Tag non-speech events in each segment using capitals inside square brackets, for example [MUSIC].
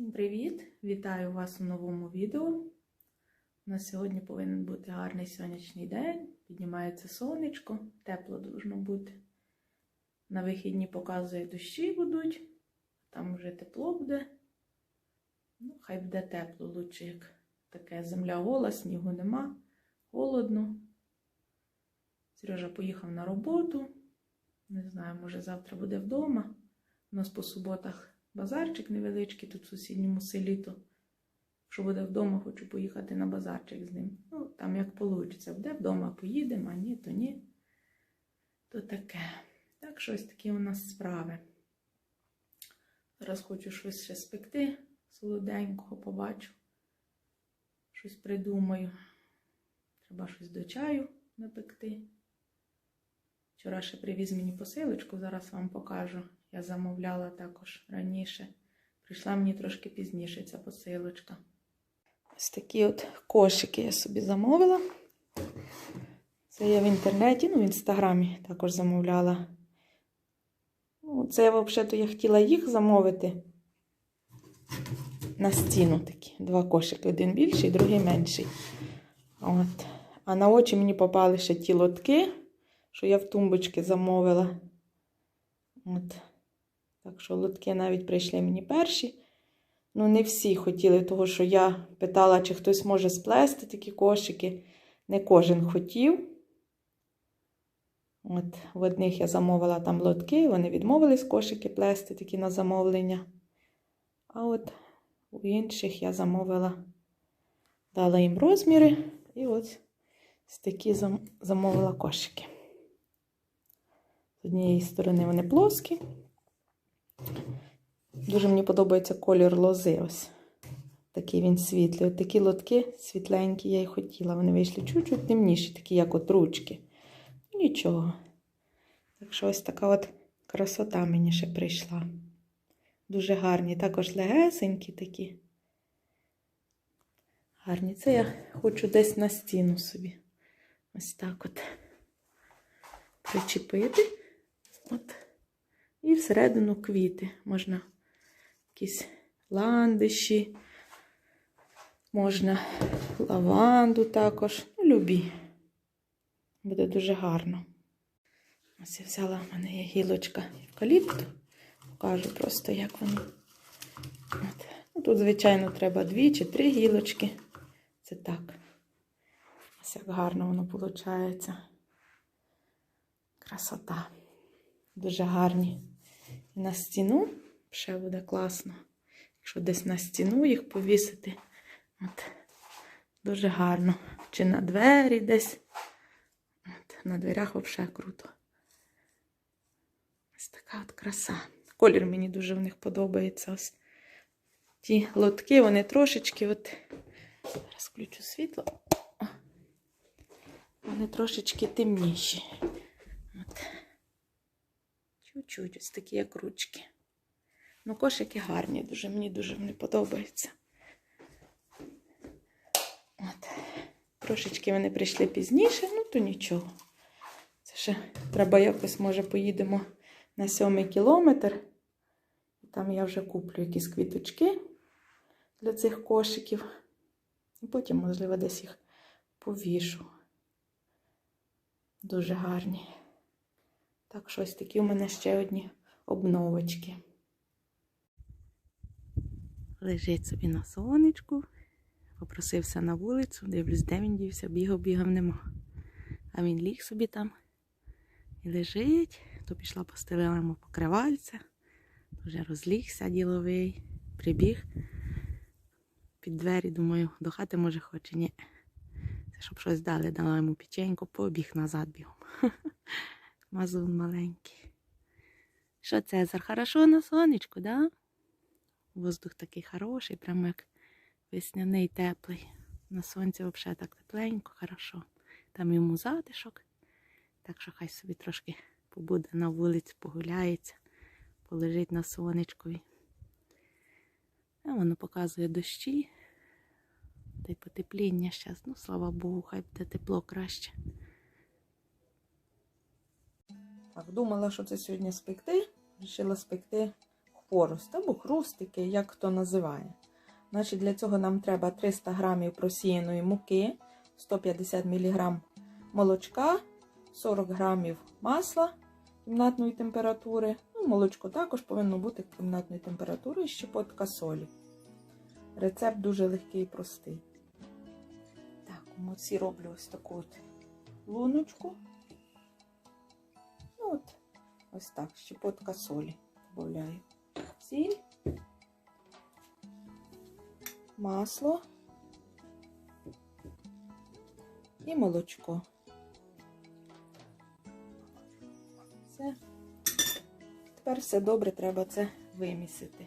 Всім привіт! Вітаю вас у новому відео. У нас сьогодні повинен бути гарний сонячний день. Піднімається сонечко, тепло должно бути. На вихідні показує дощі будуть, там вже тепло буде. Ну, хай буде тепло, лучше як таке земля гола, снігу нема, холодно. Сережа поїхав на роботу. Не знаю, може завтра буде вдома. У нас по суботах базарчик невеличкий тут в сусідньому селі, то якщо буде вдома, хочу поїхати на базарчик з ним. Ну, там як вийде. Буде вдома поїдемо, а ні, то ні. То таке. Так, щось такі у нас справи. Зараз хочу щось ще спекти солоденького, побачу. Щось придумаю. Треба щось до чаю напекти. Вчора ще привіз мені посилочку, зараз вам покажу. Я замовляла також раніше. Прийшла мені трошки пізніше ця посилочка. Ось такі от кошики я собі замовила. Це я в інтернеті, ну в інстаграмі також замовляла. Ну, це взагалі я хотіла їх замовити на стіну такі. Два кошики. Один більший, другий менший. От. А на очі мені попали ще ті лотки, що я в тумбочки замовила. От. Так що лотки навіть прийшли мені перші. Ну, не всі хотіли, того що я питала, чи хтось може сплести такі кошики. Не кожен хотів. От, в одних я замовила там лотки, вони відмовились кошики плести такі на замовлення. А от у інших я замовила, дала їм розміри, і ось такі замовила кошики. З однієї сторони вони плоскі. Дуже мені подобається колір лози. Ось такий він світлий. От такі лотки світленькі я й хотіла. Вони вийшли чуть-чуть темніші, такі, як от ручки. Нічого. Так що ось така от красота мені ще прийшла. Дуже гарні. Також легесенькі такі. Гарні. Це я хочу десь на стіну собі. Ось так от причепити. От. І всередину квіти. Можна якісь ландиші, можна лаванду також. Ну, любі. Буде дуже гарно. Ось я взяла, в мене є гілочка евкаліпту. Покажу просто, як воно. От. Ну, тут, звичайно, треба дві чи три гілочки. Це так. Ось як гарно воно виходить. Красота. Дуже гарні. На стіну ще буде класно. Якщо десь на стіну їх повісити. От. Дуже гарно. Чи на двері десь. От. На дверях взагалі круто. Ось така от краса. Колір мені дуже в них подобається. Ось ті лотки, вони трошечки от. Зараз включу світло. Вони трошечки темніші. Чуть-чуть, ось такі, як ручки. Ну, кошики гарні, дуже, мені дуже вони подобаються. От. Трошечки вони прийшли пізніше, ну то нічого. Це ще треба якось, може, поїдемо на сьомий кілометр. Там я вже куплю якісь квіточки для цих кошиків. І потім, можливо, десь їх повішу. Дуже гарні. Так, щось такі у мене ще одні обновочки. Лежить собі на сонечку, попросився на вулицю, дивлюсь, де він дівся, бігав, бігав нема. А він ліг собі там і лежить, то пішла постелила йому покривальця, вже розлігся діловий, прибіг під двері, думаю, до хати може хоче, ні. Це щоб щось дали, дала йому печеньку, побіг назад бігом. [LAUGHS] Мазун маленький. Що Цезар? Хорошо на сонечку, да? Воздух такий хороший, прямо як весняний теплий. На сонці взагалі так тепленько, хорошо. Там йому затишок. Так що хай собі трошки побуде на вулиці, погуляється, полежить на сонечкові. А воно показує дощі. Та й потепління зараз. Ну, слава Богу, хай буде тепло краще. Так, думала, що це сьогодні спекти. Рішила спекти хворост або хрустики, як хто називає. Значить, для цього нам треба 300 г просіяної муки, 150 мг молочка, 40 г масла кімнатної температури. Ну, молочко також повинно бути кімнатної температури і щепотка солі. Рецепт дуже легкий і простий. Так, муці роблю ось таку от луночку. Ось так, щепотка солі додаю. Сіль, масло і молочко. Все. Тепер все добре, треба це вимісити.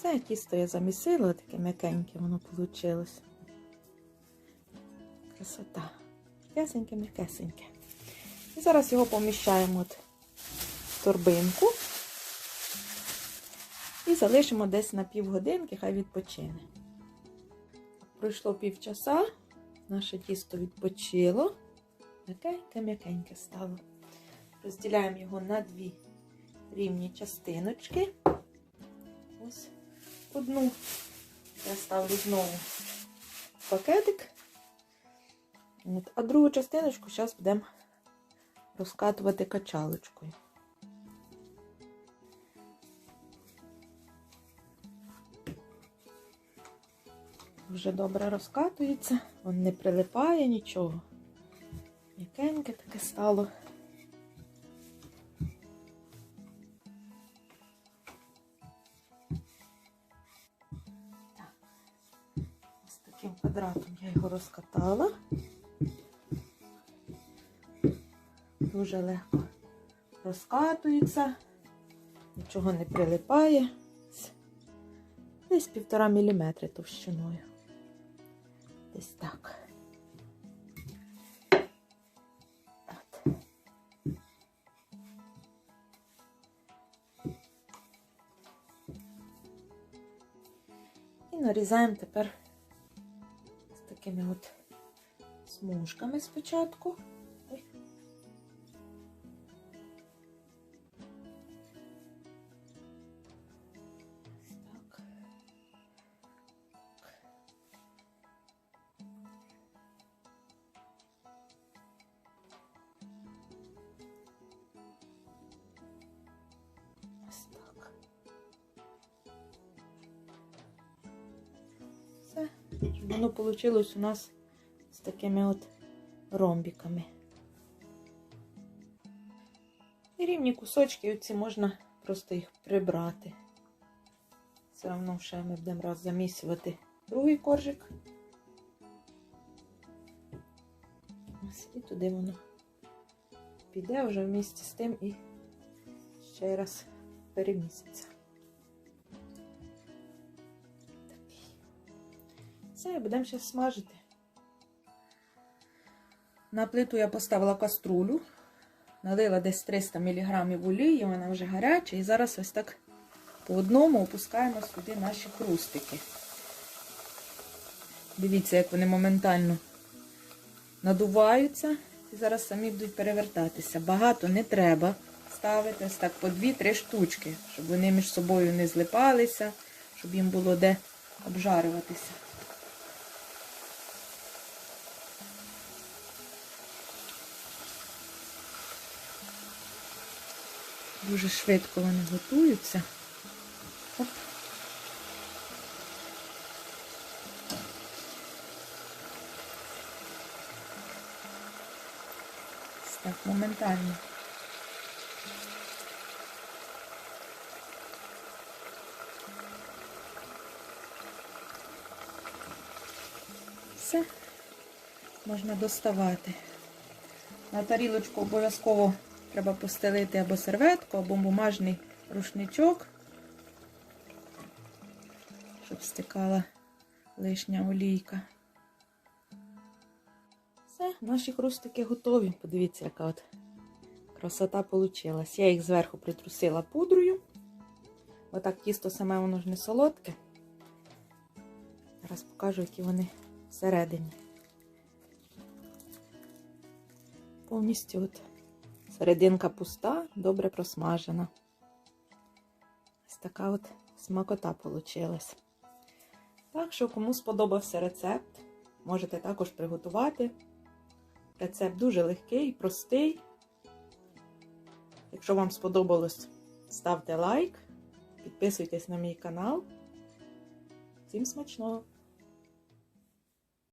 Все, тісто я замісила, таке м'якеньке воно вийшло. Красота. М'якесеньке, м'якесеньке. І зараз його поміщаємо от в торбинку і залишимо десь на півгодинки, хай відпочине. Пройшло півчаса, наше тісто відпочило. М'якеньке-м'якеньке стало. Розділяємо його на дві рівні частиночки. Ось одну я ставлю знову пакетик. От, а другу частиночку зараз будемо розкатувати качалочкою. Вже добре розкатується, він не прилипає нічого. М'якеньке таке стало. Я його розкатала. Дуже легко розкатується, нічого не прилипає. Десь півтора міліметри товщиною. Десь так. От. І нарізаємо тепер такими от смужками спочатку. Воно вийшло у нас з такими от ромбиками. І рівні кусочки оці можна просто їх прибрати. Все одно ще ми будемо раз замісювати другий коржик. Ось і туди воно піде вже вмісті з тим і ще раз переміситься. Все, будемо зараз смажити. На плиту я поставила каструлю, налила десь 300 мг олії, вона вже гаряча, і зараз ось так по одному опускаємо сюди наші хрустики. Дивіться, як вони моментально надуваються і зараз самі будуть перевертатися. Багато не треба ставити ось так по 2-3 штучки, щоб вони між собою не злипалися, щоб їм було де обжарюватися. Дуже швидко вони готуються. Оп. Так, моментально. Все, можна доставати. На тарілочку обов'язково треба постелити або серветку, або бумажний рушничок, щоб стикала лишня олійка. Все, наші хрустики готові. Подивіться, яка от Красота получилась. Я їх зверху притрусила пудрою. Отак тісто саме воно ж не солодке. Зараз покажу, які вони всередині. Повністю от серединка пуста, добре просмажена. Ось така от смакота получилась. Так що, кому сподобався рецепт, можете також приготувати. Рецепт дуже легкий, простий. Якщо вам сподобалось, ставте лайк, підписуйтесь на мій канал. Всім смачного!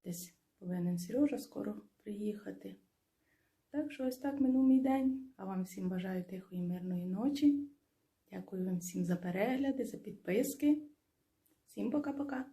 Десь повинен Сережа скоро приїхати. Так що ось так минув мій день. А вам всім бажаю тихої мирної ночі. Дякую вам всім за перегляди, за підписки. Всім пока-пока!